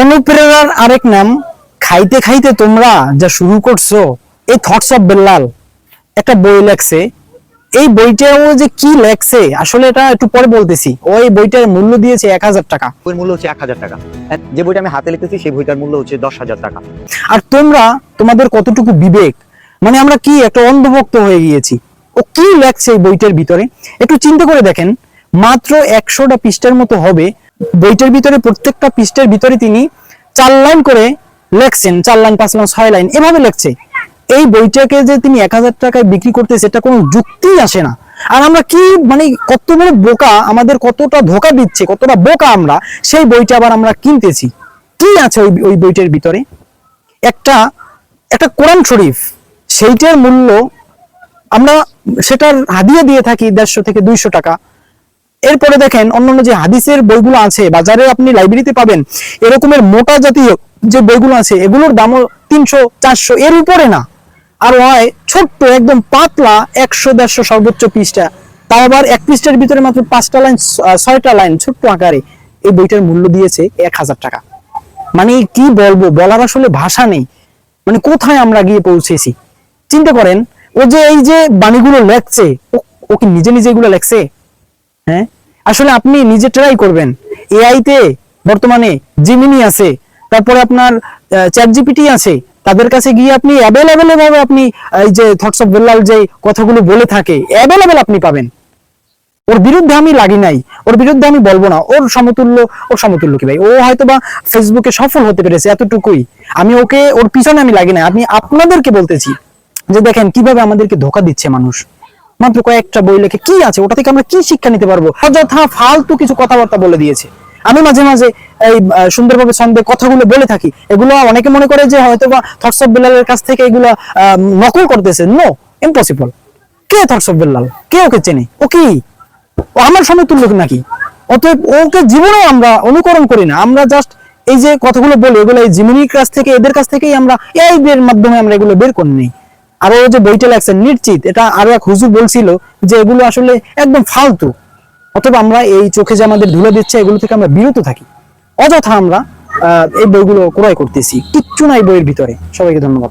অনুপ্রেরণার আরেক নাম খাইতে খাইতে তোমরা যা শুরু করছ এই থটস অফ বেল্লাল একটা বই লেখছে। এই বইটাও যে কি লেখছে আসলে এটা একটু পরে বলতেছি। ও এই বইটার মূল্য দিয়েছে এক হাজার টাকা। বইয়ের মূল্য হচ্ছে এক হাজার টাকা। যে বইটা আমি হাতে লিখেছি সেই বইটার মূল্য হচ্ছে দশ হাজার টাকা। আর তোমরা তোমাদের কতটুকু বিবেক? মানে আমরা কি একটা অন্ধভক্ত হয়ে গিয়েছি। ও কি লেখছে এই বইটার ভিতরে? একটু চিন্তা করে দেখেন মাত্র একশোটা পৃষ্ঠার মতো হবে বইটার ভিতরে প্রত্যেকটা পৃষ্ঠের ভিতরে তিনি চার লাইন করে লেখছেন, চার লাইন, পাঁচ লাইন, ছয় লাইন, এভাবে লেখছে। এই বইটাকে যে তিনি এক হাজার টাকায় বিক্রি করতে, সেটা কোনো যুক্তিই আসে না। আর আমরা কি মানে কত বড় বোকা, আমাদের কতটা ধোকা দিচ্ছে, কতটা বোকা আমরা, সেই বইটা আবার আমরা কিনতেছি। কি আছে ওই ওই বইটার ভিতরে? একটা একটা কোরআন শরীফ, সেইটার মূল্য আমরা, সেটার হাদিয়া দিয়ে থাকি দেড়শো থেকে দুইশো টাকা। এরপরে দেখেন অন্যান্য যে হাদিসের বইগুলো আছে বাজারে আপনি লাইব্রেরিতে পাবেন, এরকমের মোটা জাতীয় যে বইগুলো আছে, এগুলোর দামও তিনশো, চারশো, এর উপরে না। আর হয় ছোট্ট, একদম পাতলা একশো, দেড়শো সর্বোচ্চ পৃষ্ঠা। তাও আবার এক পৃষ্ঠার ভিতরে মাত্র পাঁচটা লাইন ছয়টা লাইন ছোট্ট আকারে এই বইটার মূল্য দিয়েছে এক হাজার টাকা। মানে কি বলব, বলার আসলে ভাষা নেই। মানে কোথায় আমরা গিয়ে পৌঁছেছি? চিন্তা করেন, ও যে এই যে বাণীগুলো লেখছে ও কি নিজে নিজে এগুলো লেখছে? হ্যাঁ? আসলে আপনি নিজে ট্রাই করবেন। এআইতে বর্তমানে জিমিনি আছে, তারপরে আপনার চ্যাট জিপিটি আছে, তাদের কাছে গিয়ে আপনি অ্যাভেলেবেল ভাবে আপনি এই যে থটস অফ বেল্লাল যে কথাগুলো বলে থাকে অ্যাভেলেবেল আপনি পাবেন। ওর বিরুদ্ধে আমি লাগি নাই, ওর বিরুদ্ধে আমি বলব না, ওর সমতুল্য ওর সমতুল্য কি ভাই? ও হয়তো বা ফেসবুকে সফল হতে পেরেছে এতটুকুই। আমি ওকে, ওর পিছনে আমি লাগি না আপনি আপনাদেরকে বলতেছি যে দেখেন কীভাবে আমাদেরকে ধোকা দিচ্ছে মানুষ। মাত্র কয়েকটা বই লেখে কি আছে? ওটা থেকে আমরা কি শিক্ষা নিতে পারব? অযথা ফালতু কিছু কথাবার্তা বলে দিয়েছে। আমি মাঝে মাঝে এই সুন্দরভাবে ছন্দে কথাগুলো বলে থাকি। এগুলো অনেকে মনে করে যে হয়তো বা থটস অফ বেল্লালের কাছ থেকে এগুলো নকল করতেছে। নো ইম্পসিবল কে থটস অফ বেল্লাল? কে ওকে চেনে? ও কি? ও আমার সামনে সমতুল্য নাকি? অতএব ওকে জীবনেও আমরা অনুকরণ করি না। আমরা জাস্ট এই যে কথাগুলো বলি, এগুলো এই জিমনির কাছ থেকে, এদের কাছ থেকেই আমরা এই এর মাধ্যমে আমরা এগুলো বের করে নিই। আর যে বইটা লাগছে নিশ্চিত এটা আরও এক হুজু বলছিল যে এগুলো আসলে একদম ফালতু। অথবা আমরা এই চোখে যে আমাদের ধুলে দিচ্ছে, এগুলো থেকে আমরা বিরত থাকি। অযথা আমরা এই বইগুলো ক্রয় করতেছি। কিচ্ছু নাই বইয়ের ভিতরে। সবাইকে ধন্যবাদ।